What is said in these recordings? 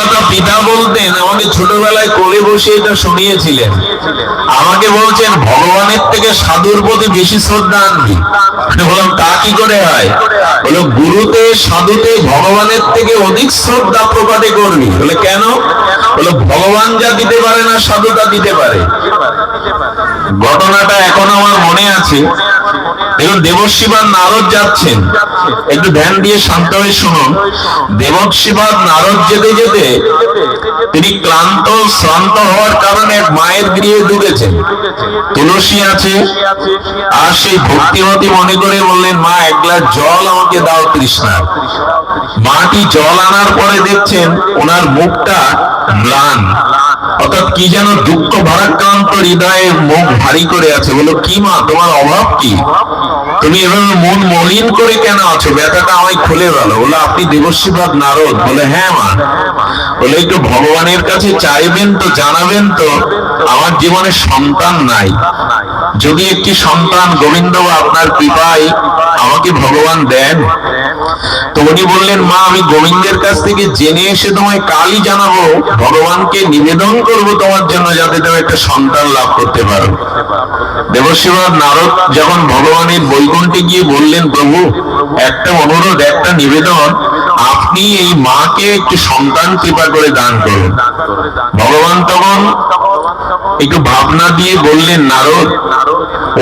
কথা পিতা বলতেন, আমাকে ছোটবেলায় কোলে বসে এটা শুনিয়েছিলেন। আমাকে বলছেন, ভগবানের থেকে সাধুর প্রতি বেশি শ্রদ্ধা আনবি। বললাম, তা কি করে হয়? বলো গুরুতে, সাধুতে ভগবানের থেকে অধিক শ্রদ্ধা প্রকাটে করবি। বলে কেন? বলো ভগবান যা দিতে পারে না সাধু তা দিতে পারে। ঘটনাটা এখন আমার মনে আছে। দেখুন নারদ যাচ্ছেন। একটু ধ্যান দিয়ে শান্ত হয়ে শুনুন। নারদ যেতে যেতে তিনি ক্লান্ত, শ্রান্ত হওয়ার কারণে এক মায়ের গৃহে ঢুকেছেন। তুলসী আছে। আর সেই ভক্তিমতী মনে করে বললেন, মা, এক গ্লাস জল আমাকে দাও তৃষ্ণার মাটি জল আনার পরে দেখছেন ওনার মুখটা ম্লান। অর্থাৎ কি যেন দুঃখ ভারাক্রান্ত হৃদয়ে মুখ ভারী করে আছে বলো, কি মা, তোমার অভাব কি? তুমি এভাবে মন মলিন করে কেন আছো? ব্যথাটা আমায় খুলে গেল বলে, আপনি দেবশিবাদ নারদ। বলে হ্যাঁ মা। বলে, একটু ভগবানের কাছে চাইবেন তো, জানাবেন তো। আমার জীবনে সন্তান নাই। যদি একটি সন্তান গোবিন্দ আপনার কৃপায় আমাকে ভগবান দেন, তো উনি বললেন, মা, আমি গোবিন্দের কাছ থেকে জেনে এসে তোমায় কালই জানাব। ভগবানকে নিবেদন করব তোমার জন্য, যাতে তুমি একটা সন্তান লাভ করতে পারো। দেবশিবাদ নারদ যখন ভগবানের বৈকুণ্ঠে গিয়ে বললেন, প্রভু, একটা অনুরোধ, একটা নিবেদন। আপনি এই মাকে একটি সন্তান কৃপা করে দান করুন। ভগবান তখন একটু ভাবনা দিয়ে বললেন, নারদ,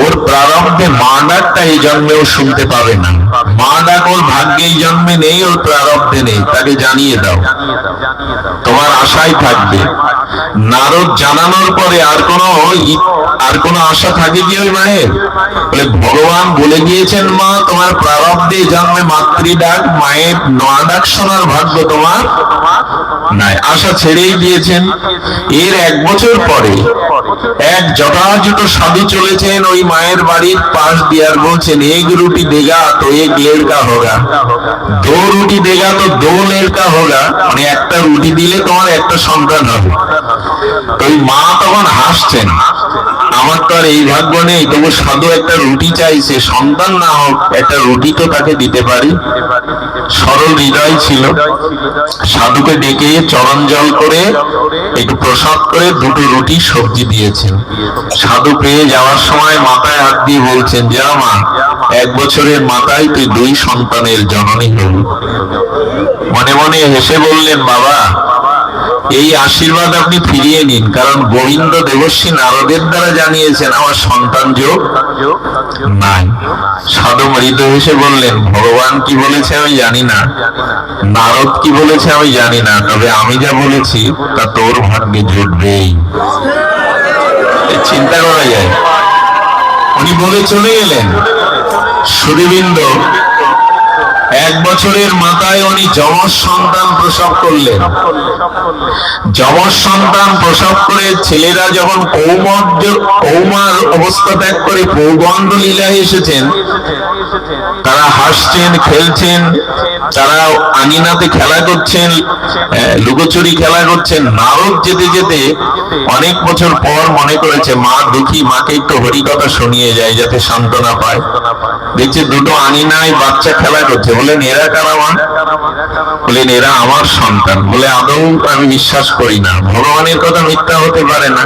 ওর প্রারব্ধে মা ডাকটা এই জন্মেও শুনতে পাবে না। মা ডাক ওর ভাগ্যে এই জন্মে নেই, ওর প্রারব্ধে নেই। তাকে জানিয়ে দাও। তোমার আশাই থাকবে। নারদ জানানোর পরে আর কোনো আর কোনো আশা থাকে কি ওই মায়ের? বলে, ভগবান বলে দিয়েছেন মা, তোমার প্রারব্ধে জন্মে মাতৃ ডাক মায়ের নোয়া ডাক শোনার ভাগ্য তোমার নাই। আশা ছেড়েই দিয়েছেন। এর এক বছর পরে এক যথাযথ সাধু চলেছেন, ওই মায়ের বাড়ির পাশ দিয়ে আর বলছেন এক রুটি দেগা তো এক লেরকা হোগা। দো রুটি দেগা তো দো লেরকা হোগা। মানে একটা রুটি দিলে তোমার একটা সন্তান হবে। ওই মা তখন হাসছেন। আমার তো আর এই ভাগ্য নেই, তবু সাধু একটা রুটি চাইছে সন্তান না হোক, একটা রুটি তো তাকে দিতে পারি। সরল হৃদয় ছিল। সাধুকে ডেকে চরণ জল করে, একটু প্রসাদ করে দুটো রুটি সবজি দিয়েছেন। সাধু পেয়ে যাওয়ার সময় মাথায় হাত দিয়ে বলছেন, যা মা, এক বছরের মাথায় তুই দুই সন্তানের জননী হবি মনে মনে হেসে বললেন, বাবা এই আশীর্বাদ আপনি ফিরিয়ে নিন, কারণ গোবিন্দ দেবশ্রী নারদের দ্বারা জানিয়েছেন, আমার সন্তান যোগ নাই। সাধু মৃত হেসে বললেন, ভগবান কি বলেছে আমি জানি না, নারদ কি বলেছে আমি জানি না, তবে আমি যা বলেছি, তা তোর ভাগ্যে জুটবেই। চিন্তা করা যায়। উনি বলে চলে গেলেন। সুদীবিন্দ এক বছরের মাথায় উনি যমজ সন্তান প্রসব করলেন। যমজ সন্তান প্রসব করে ছেলেরা যখন কৌমর্য কৌমার অবস্থা ত্যাগ করে পৌগণ্ড লীলায় এসেছেন, তারা হাসছেন, খেলছেন, তারা আঙিনাতে খেলা করছেন লুকোচুরি খেলা করছেন। নারদ যেতে যেতে অনেক বছর পর মনে করেছে, মা দুঃখী, মাকে একটু হরিকথা শুনিয়ে যায় যাতে সান্ত্বনা পায়। দেখছে দুটো আঙিনায় বাচ্চা খেলা করছে। বলেন এরা কারা মা? বলেন এরা আমার সন্তান। বলে, আদৌ আমি বিশ্বাস করি না। ভগবানের কথা মিথ্যা হতে পারে না।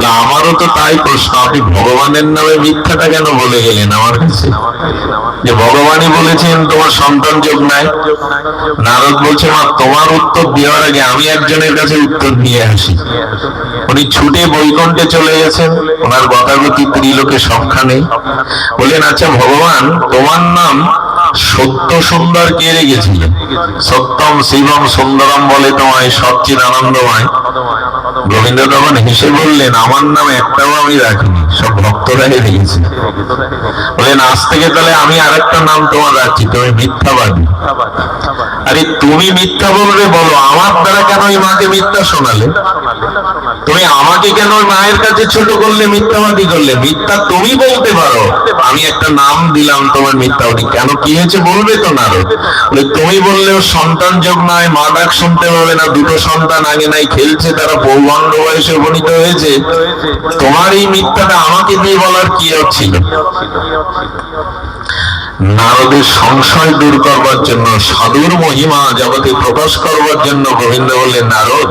বলে, আমারও তো তাই প্রশ্ন আপনি ভগবানের নামে মিথ্যাটা কেন বলে গেলেন আমার কাছে? যে ভগবানই বলেছেন তোমার সন্তান যোগ নাই। নারদ বলছে মা তোমার উত্তর দেওয়ার আগে আমি একজনের কাছে উত্তর নিয়ে আসি। উনি ছুটে বৈকুণ্ঠে চলে গেছেন। ওনার গতাগতি ত্রিলোকে সংখ্যা নেই। বললেন আচ্ছা ভগবান তোমার নাম সত্য সুন্দর কে রেখেছিলেন? সত্যম শিবম সুন্দরম বলে তোমায় সবচির আনন্দময়। গোবিন্দ তখন হেসে বললেন, আমার নাম একটাও আমি রাখিনি, সব ভক্তরাই রেখেছি বলেন আজ থেকে তাহলে আমি আরেকটা নাম তোমার রাখছি, তুমি মিথ্যাবাদী। আরে তুমি মিথ্যা বলবে বলো, আমার দ্বারা কেন ওই মাকে মিথ্যা শোনালে? তুমি আমাকে কেন মায়ের কাছে ছোট করলে, মিথ্যাবাদী করলে? মিথ্যা তুমি বলতে পারো। আমি একটা নাম দিলাম তোমার মিথ্যাবাদী। কেন কি হয়েছে বলবে তো না তুমি বললেও সন্তান যোগ নয়, মা ডাক শুনতে পাবে না, দুটো সন্তান আগে নাই, খেলছে তারা পৌগণ্ড বয়সে উপনীত হয়েছে। তোমার এই মিথ্যাটা আমাকে দিয়ে বলার কি হচ্ছিল নারদের সংশয় দূর করবার জন্য, সাধুর মহিমা জগতে প্রকাশ করবার জন্য গোবিন্দ বললেন, নারদ,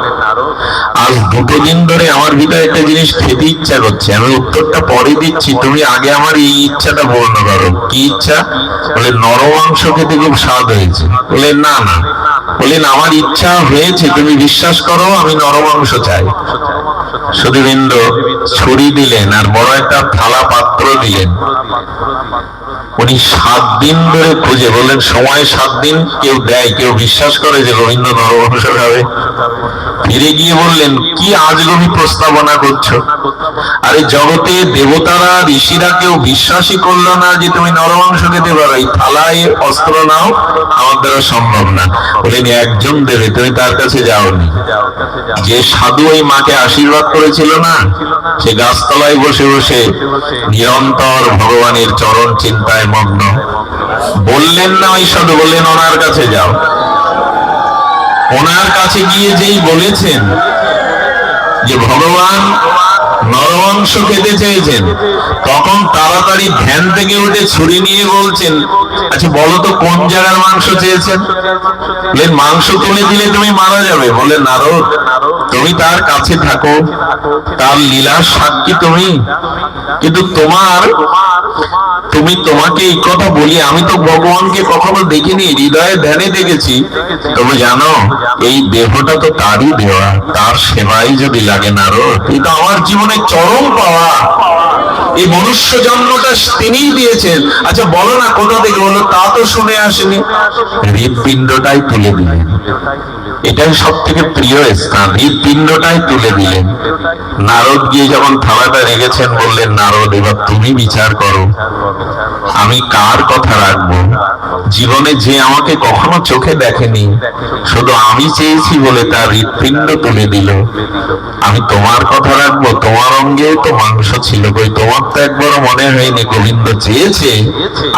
আজ দুটো দিন ধরে আমার ভিতরে একটা জিনিস খেতে ইচ্ছা করছে। আমি উত্তরটা পরে দিচ্ছি, তুমি আগে আমার এই ইচ্ছাটা পূর্ণ করো। কি ইচ্ছা? বলে, নরমাংস খেতে খুব স্বাদ হয়েছে। বলে, না না। বললেন আমার ইচ্ছা হয়েছে, তুমি বিশ্বাস করো, আমি নরমাংস চাই। সুধীবৃন্দ ছুরি দিলেন আর বড় একটা থালা পাত্র দিলেন। উনি সাত দিন ধরে খুঁজে বললেন, সময় সাত দিন, কেউ দেয়, কেউ বিশ্বাস করে যে রবীন্দ্র নরবংশ খাবে। ফিরে গিয়ে বললেন, কি আজ আজগবি প্রস্তাবনা করছ? আরে, জগতে দেবতারা, ঋষিরা কেউ বিশ্বাসই করল না যে তুমি নরমাংস খেতে পারো। এই থালায় অস্ত্র নাও, আমার দ্বারা সম্ভব না। বলেন একজন দেবে, তুমি তার কাছে যাওনি। যে সাধু ওই মাকে আশীর্বাদ করেছিল না, সে গাছতলায় বসে বসে নিরন্তর ভগবানের চরণ চিন্তায় মগ্ন। বললেন না ওই সাধু, বললেন, ওনার কাছে যাও। ওনার কাছে গিয়ে যেই বলেছেন যে, ভগবান নরমাংস খেতে চেয়েছেন। তখন তাড়াতাড়ি ধ্যান থেকে উঠে ছুরি নিয়ে বলছেন আচ্ছা বলো তো, কোন জায়গার মাংস চেয়েছেন? বললেন মাংস তুলে দিলে তুমি মারা যাবে। বলে, নারদ, তুমি তার কাছে থাকো। তার লীলার সাক্ষী তুমি। কিন্তু তোমার, তুমি তোমাকে এই কথা বলি, আমি তো ভগবানকে কখনো দেখিনি, হৃদয়ে ধ্যানে দেখেছি। তুমি জানো, এই দেহটা তো তারই দেওয়া, তার সেবাই যদি লাগে না রো এই আমার জীবনে চরম পাওয়া এই মনুষ্য জন্মটা তিনিই দিয়েছেন। আচ্ছা বলো না, কোথা থেকে বলো তা তো শুনে আসেনি। হৃদপিণ্ডটাই তুলে দিলেন। এটাই সব থেকে প্রিয় স্থান। হৃদপিণ্ডটাই তুলে দিলেন। নারদ গিয়ে যখন থালাটা রেখেছেন, বললেন, নারদ, এবার তুমি বিচার করো। আমি কার কথা রাখব? জীবনে যে আমাকে কখনো চোখে দেখেনি, শুধু আমি চেয়েছি বলে তার হৃৎপিণ্ড তুলে দিল। আমি তোমার কথা রাখব। তোমার অঙ্গে তো মাংস ছিল কই? তোমার তো একবারও মনে হয়নি গোবিন্দ চেয়েছে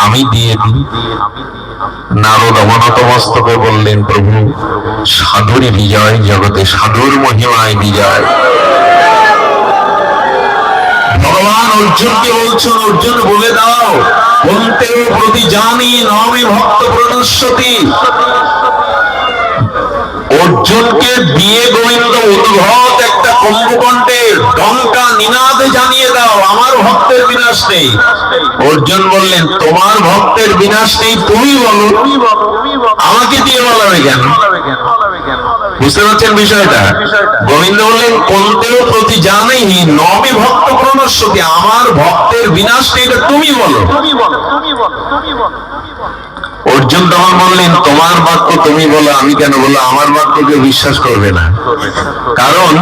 আমি দিয়ে দিই। নারদ অবনত বললেন, প্রভু, সাধুর বিজয় জগতে, সাধুর মহিমায় বিজয়। ভগবান অর্জুনকে বলছেন, অর্জুন, বলে দাও বলতে প্রতি জানি নমে ভক্ত প্রণস্বতী অর্জুনকে দিয়ে গোবিন্দ উদ্ভট একটা কুম্ভকণ্ঠে ডঙ্কা নিনাদে জানিয়ে দাও, আমার ভক্তের বিনাশ নেই। অর্জুন বললেন, তোমার ভক্তের বিনাশ নেই, তুমি বলো। আমাকে দিয়ে বলাবে কেন বুঝতে পারছেন বিষয়টা? গোবিন্দ বললেন, কোনতেও প্রতি জানেই নবী ভক্ত প্রণস্বতী আমার ভক্তের বিনাশ নেই, এটা তুমি বলো। অর্জুন তখন বললেন, তোমার বাক্য তুমি বলো, আমি কেন বলো আমার বাক্যকে বিশ্বাস করবে না। কারণ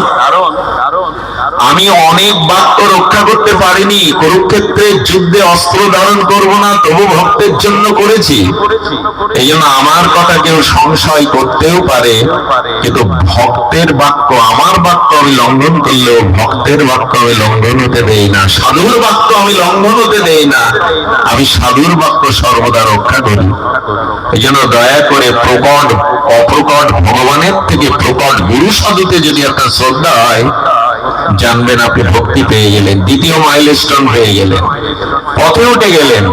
আমি অনেক বাক্য রক্ষা করতে পারিনি। কুরুক্ষেত্রের যুদ্ধে অস্ত্র ধারণ করব না, তবু ভক্তের জন্য করেছি। এই জন্য আমার কথা কেউ সংশয় করতেও পারে, কিন্তু ভক্তের বাক্য, আমার বাক্য আমি লঙ্ঘন করলেও ভক্তের বাক্য আমি লঙ্ঘন হতে দেই না। সাধুর বাক্য আমি লঙ্ঘন হতে দেই না। আমি সাধুর বাক্য সর্বদা রক্ষা করি। এই জন্য দয়া করে প্রকট, অপ্রকট ভগবানের থেকে প্রকট গুরু সাধুতে যদি একটা শ্রদ্ধা হয় জানবেন আপনি ভক্তি পেয়ে গেলেন, দ্বিতীয় মাইলস্টোন হয়ে গেলেন, পথে উঠে গেলেন।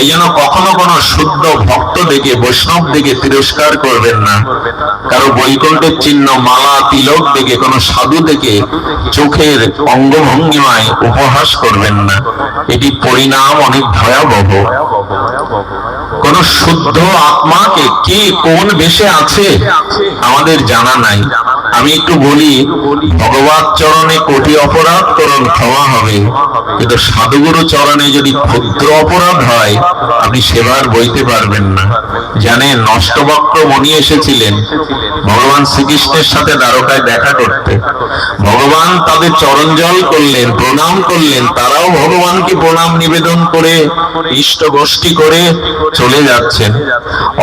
এই জন্য কখনো কোনো শুদ্ধ ভক্ত দেখে, বৈষ্ণব দেখে তিরস্কার করবেন না। কারও বৈকুণ্ঠের চিহ্ন, মালা, তিলক দেখে, কোনো সাধু দেখে চোখের অঙ্গভঙ্গিমায় উপহাস করবেন না। এটি পরিণাম অনেক ভয়াবহ। কোন শুদ্ধ আত্মাকে কে কোন বেশে আছে? আমাদের জানা নাই। আমি একটু বলি ভগবত চরণে কোটি অপরাধ করুন ক্ষমা হবে। কিন্তু সাধুগুরু চরণে যদি ক্ষুদ্র অপরাধ হয়, আপনি সেবার বইতে পারবেন না। জানেন নষ্টবক্র মনি এসেছিলেন ভগবান শ্রীকৃষ্ণের সাথে দ্বারকায় দেখা করতে। ভগবান তাদের চরণ জল করলেন, প্রণাম করলেন, তারাও ভগবানকে প্রণাম নিবেদন করে, ইষ্ট গোষ্ঠী করে চলে যাচ্ছেন।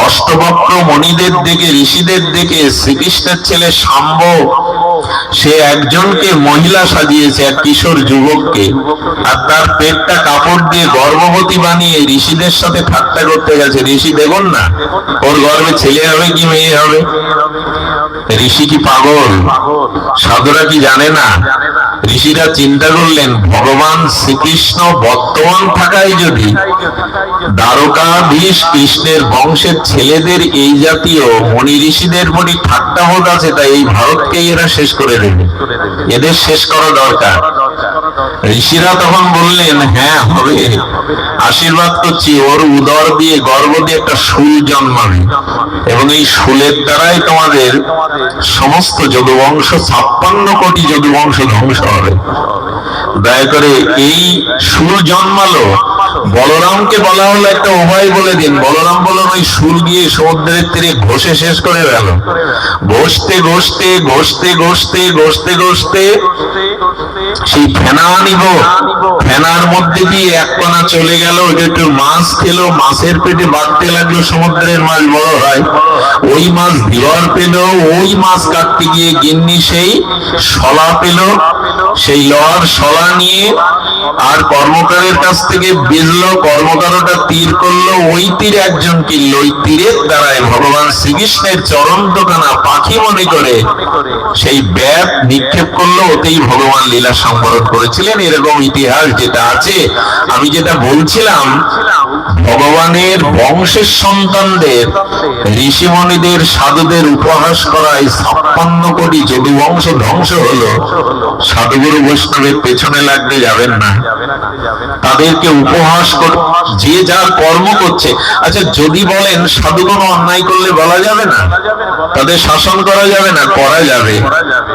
অষ্টবক্র মণিদের দিকে ঋষিদের দিকে শ্রীকৃষ্ণের ছেলে শাম্ব সে একজনকে মহিলা সাজিয়েছে, এক কিশোর যুবককে। আর তার পেটটা কাপড় দিয়ে গর্ভবতী বানিয়ে ঋষিদের সাথে ঠাট্টা করতে গেছে। ঋষি দেখুন না, ওর গর্ভে ছেলে হবে কি মেয়ে হবে? ঋষি কি পাগল? সাধুরা কি জানে না? ঋষিরা চিন্তা করলেন, ভগবান শ্রীকৃষ্ণ বর্তমান থাকায় যদি দ্বারকাধীশ কৃষ্ণের বংশের ছেলেদের এই জাতীয় মণি ঋষিদের প্রতি ঠাট্টাবোধ আছে, তাই এই ভারতকেই এরা শেষ করে দেবে। এদের শেষ করা দরকার। ঋষিরা তখন বললেন হ্যাঁ হবে। আশীর্বাদ করছি, ওর উদর দিয়ে, গর্ভ দিয়ে একটা শুল জন্মাবে। এবং এই শুলের দ্বারাই তোমাদের সমস্ত যদুবংশ, ছাপ্পান্ন কোটি যদুবংশ ধ্বংস হবে। দয়া করে এই শুল জন্মালো। বলরামকে বলা হলো একটা উপায় বলে দিন। বলরাম বললেন ওই শুল গিয়ে সমুদ্রের তীরে ঘষে শেষ করে গেল। ঘষতে ঘষতে ঘষতে ঘষতে ঘষতে ঘষতে, সেই ফেনা চলে গেল একটু মাছ খেলো, মাছের পেটে বাড়তে লাগল সমুদ্রের মাছ, বড় হয়। ওই মাছ দিবার পেল, ওই মাছ কাটতে গিয়ে গিন্নি সেই শলা পেল। সেই লওয়ার শলা নিয়ে আর কর্মকারের কাছ থেকে বেজলো কর্মকারটা তীর করল, ওই তীর একজন কিনল। ওই তীরের দ্বারাই ভগবান শ্রীকৃষ্ণের চরণ দোকানা পাখি মনে করে। সেই ব্যাপ নিক্ষেপ করল, ওতেই ভগবান লীলা সম্বরণ করেছিলেন। এরকম ইতিহাস যেটা আছে, আমি যেটা বলছিলাম, ভগবানের বংশের সন্তানদের, ঋষিমণিদের, সাধুদের উপহাস করায় ছাপ্পান্ন কোটি যদু বংশ ধ্বংস হলো। সাধুগুরু বৈষ্ণবের পেছনে লাগতে যাবেন না। তাদেরকে উপহাস যে যা কর্ম করছে। আচ্ছা যদি বলেন সাধু কোনো অন্যায় করলে বলা যাবে না? তাদের শাসন করা যাবে না? করা যাবে।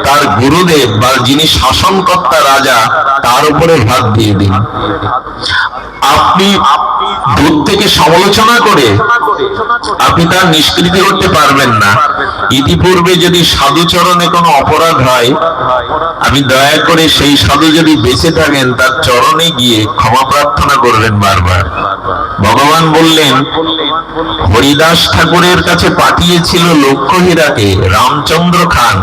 তার গুরুদেব বা যিনি শাসনকর্তা রাজা, তার উপরে ভাগ দিয়ে দিন। আপনি দূর থেকে সমালোচনা করে আপনি তার নিষ্কৃতি করতে পারবেন না। ইতিপূর্বে যদি সাধুচরণে কোনো অপরাধ হয় আমি দয়া করে সেই সাধু যদি বেঁচে থাকেন, তার চরণে গিয়ে ক্ষমা প্রার্থনা করবেন বারবার। ভগবান বললেন, হরিদাস ঠাকুরের কাছে পাঠিয়েছিল লক্ষ্য হীরাকে, রামচন্দ্র খান।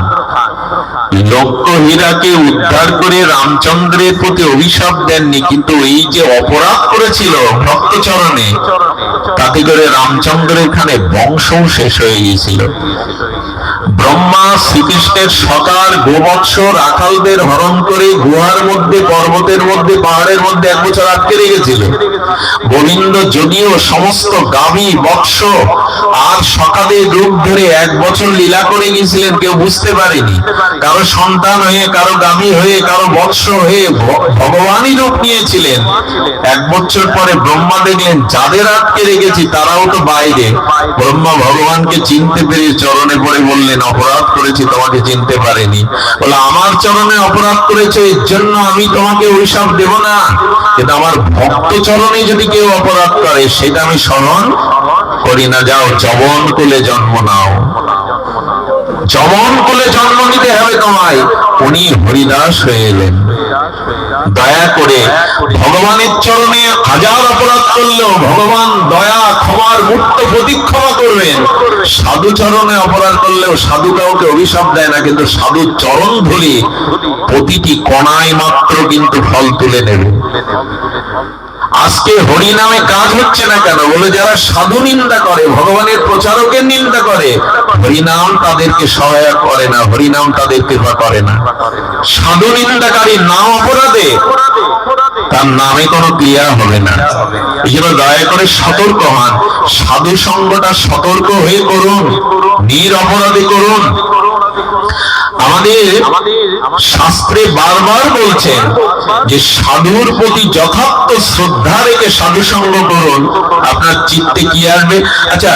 লক্ষ্য হীরাকে উদ্ধার করে রামচন্দ্রের প্রতি অভিশাপ দেননি কিন্তু এই যে অপরাধ করেছিল ভক্তচরণে তাতে করে রামচন্দ্রের এখানে বংশও শেষ হয়ে গিয়েছিল। ব্রহ্মা শ্রীকৃষ্ণের সকার, গোবৎস, রাখালদের হরণ করে গুহার মধ্যে, পর্বতের মধ্যে, পাহাড়ের মধ্যে এক বছর আটকে রেখেছিল। গোবিন্দ যদিও সমস্ত গাভী, বৎস আর সকালের রূপ ধরে এক বছর লীলা করে গিয়েছিলেন, কেউ বুঝতে পারেনি। কারও সন্তান হয়ে, কারও গামী হয়ে, কারও বৎস হয়ে ভগবানই রূপ নিয়েছিলেন। এক বছর পরে ব্রহ্মা দেখলেন, যাদের আটকে রেখেছি তারাও তো বাইরে। ব্রহ্মা ভগবানকে চিনতে পেরে চরণে পড়ে বললেন, অপরাধ করেছি, তোমাকে চিনতে পারেনি। বলে, আমার চরণে অপরাধ করেছে, এর জন্য আমি তোমাকে অভিশাপ দেব না। কিন্তু আমার ভক্ত চরণে যদি কেউ অপরাধ করে, সেটা আমি স্মরণ করি না। যাও চবন কুলে জন্ম নাও। চমন কুলে জন্ম নিতে হবে তোমায়। উনি হরিদাস হয়ে এলেন। দয়া করে ভগবানের চরণে হাজার অপরাধ করলেও ভগবান দয়া, ক্ষমার মুক্ত প্রতিক্ষমা করবেন। সাধু চরণে অপরাধ করলেও সাধু কাউকে অভিশাপ দেয় না, কিন্তু সাধু চরণ ধরে প্রতিটি কণায় মাত্র কিন্তু ফল তুলে নেবে। আজকে হরি নামে কাজ হচ্ছে না কেন? বলে যারা সাধু নিন্দা করে, ভগবানের প্রচারকের নিন্দা করে হরিনাম তাদেরকে সহায়ক করে না, হরিনাম তাদের কৃপা করে না। সাধু নিন্দাকারী নাম অপরাধে তার নামে কোনো ক্রিয়া হবে না। এই জন্য দয়া করে সতর্ক হন। সাধু সঙ্গটা সতর্ক হয়ে করুন, নির অপরাধে করুন। আমাদের শাস্ত্রে বারবার বলছেন যে সাধুর প্রতি যথার্থ শ্রদ্ধা রেখে সাধু সঙ্গ করুন, আপনার চিত্তে কি আসবে? আচ্ছা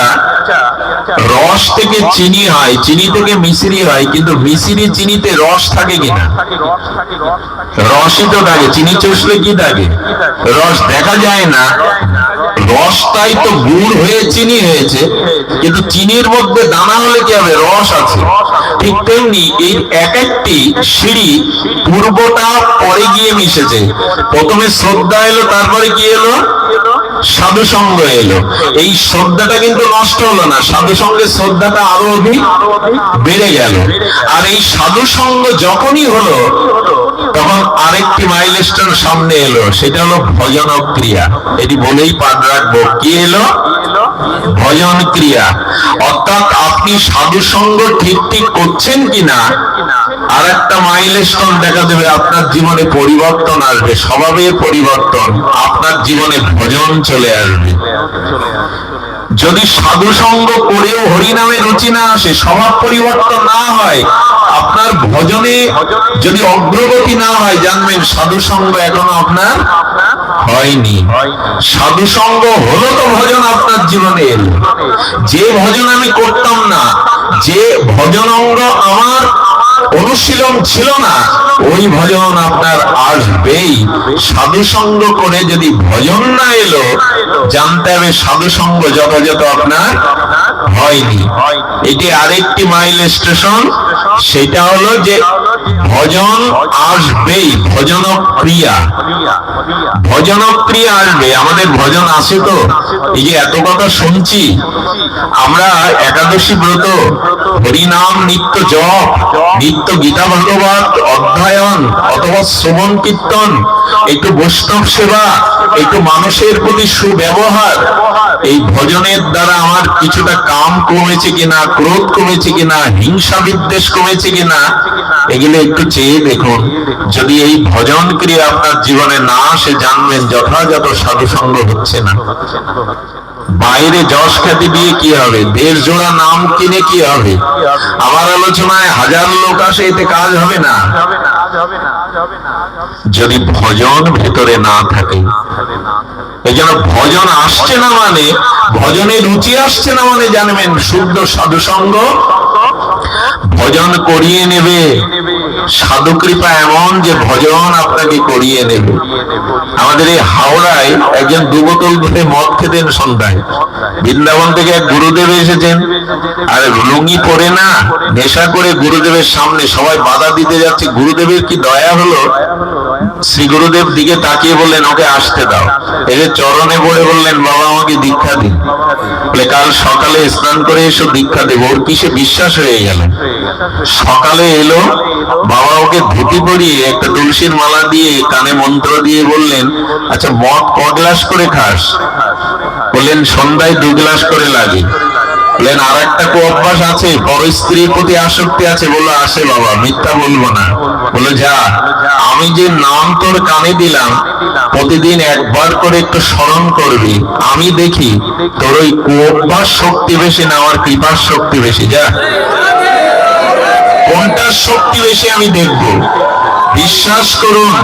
রস থেকে চিনি হয় চিনি থেকে মিশ্রি হয় কিন্তু মিশ্রি চিনিতে রস থাকে কিনা? রসই তো থাকে চিনি চষলে কি থাকে? রস দেখা যায় না। রসটাই তো গুড় হয়ে চিনি হয়েছে কিন্তু চিনির মধ্যে দানা হলে কি হবে? রস আছে। ঠিক তেমনি এই এক একটি সিঁড়ি পূর্বটা পরে গিয়ে মিশেছে। প্রথমে শ্রদ্ধা এলো তারপরে কি এলো সাধু সঙ্গ এলো। এই শ্রদ্ধাটা কিন্তু নষ্ট হলো না। সাধু সঙ্গের শ্রদ্ধাটা আরও অধিক বেড়ে গেল। আর এই সাধু সঙ্গ যখনই হলো, তখন আরেকটি মাইলস্টোন সামনে এলো। সেটা হলো ভজন ক্রিয়া। এটি বলেই পাঠ রাখব। কি এলো? ভজন ক্রিয়া। অর্থাৎ আপনি সাধু সঙ্গ ঠিক ঠিক করছেন কিনা আর একটা মাইলস্টোন দেখা দেবে, আপনার জীবনে পরিবর্তন আসবে। স্বভাবের পরিবর্তন, আপনার জীবনে ভজন চলে আসবে। যদি সাধু সঙ্গ করেও হরিনামে রুচি না আসে, স্বভাব পরিবর্তন না হয়, আপনার ভজনে যদি অগ্রগতি না হয়, জানবেন সাধু সঙ্গ এখনও আপনার হয়নি। সাধু সঙ্গ হলো তো ভজন আপনার জীবনে এলো। যে ভজন আমি করতাম না, যে ভজন অঙ্গ আমার অনুশীলন ছিল না, ওই ভজন আপনার আসবেই। সাধু সঙ্গ করে যদি ভজন না এলো, জানতে হবে সাধু সঙ্গ যথাযথ আপনার হয়নি। এটি আরেকটি মাইল স্টেশন সেটা হলো যে ভজন আসবেই ভজন ক্রিয়া ভজন ক্রিয়া আসবে, আমাদের ভজন আসে তো। এই যে এত কথা শুনছি, আমরা একাদশী ব্রত, হরিনাম, নিত্য জপ নিত্য গীতা ভাগবত, অধ্যয়ন অথবা শ্রবণ কীর্তন, একটু বৈষ্ণব সেবা, একটু মানুষের প্রতি সুব্যবহার, এই ভজনের দ্বারা আমার কিছুটা কাম কমেছে কিনা, ক্রোধ কমেছে কিনা, হিংসা বিদ্বেষ কমেছে কিনা, এগুলো একটু চেয়ে দেখুন। যদি এই ভজন ক্রিয়া আপনার জীবনে না আসে, জানবেন যথাযথ সাধু সঙ্গ হচ্ছে না। বাইরে যশ খ্যাতি দিয়ে কি হবে? দেড় জোড়া নাম কিনে কি হবে? আমার আলোচনায় হাজার লোক আসে, এতে কাজ হবে না। যদি ভজন ভেতরে না থাকে, এই জন্য ভজন আসছে না মানে ভজনে রুচি আসছে না মানে জানবেন, শুদ্ধ সাধু সঙ্গ ভজন করিয়ে নেবে। সাধু কৃপা এমন যে ভজন আপনাকে করিয়ে নেবে আমাদের এই হাওড়ায় একজন দু বোতল ধরে মদ খেতেন সন্ধ্যায়। বৃন্দাবন থেকে এক গুরুদেব এসেছেন। আর লুঙ্গি পরে না, নেশা করে গুরুদেবের সামনে সবাই বাধা দিতে যাচ্ছে। গুরুদেবের কি দয়া হলো? শ্রী গুরুদেব দিকে তাকিয়ে বললেন, ওকে আসতে দাও। এদের চরণে পড়ে বললেন, বাবা, আমাকে দীক্ষা দিন। বলে, কাল সকালে স্নান করে এসো, দীক্ষা দেবো। ওর কিসে বিশ্বাস হয়ে গেল সকালে এলো, বাবা ওকে ধুতি পরিয়ে একটা তুলসীর মালা দিয়ে কানে মন্ত্র দিয়ে বললেন আচ্ছা মদ ক গ্লাস করে খাস? বললেন, সন্ধ্যায় দু গ্লাস করে লাগে। বললেন আর একটা কো অভ্যাস আছে পর স্ত্রীর প্রতি আসক্তি আছে। বলল, আসে বাবা, মিথ্যা বলব না। বলল যা, আমি যে নাম তোর কানে দিলাম, প্রতিদিন একবার করে একটু স্মরণ করবি। আমি দেখি তোর ওই কুয়ার শক্তি বেশি না, আমার কৃপার শক্তি বেশি। যা, কোনটার শক্তি বেশি আমি দেখব? বিশ্বাস করুন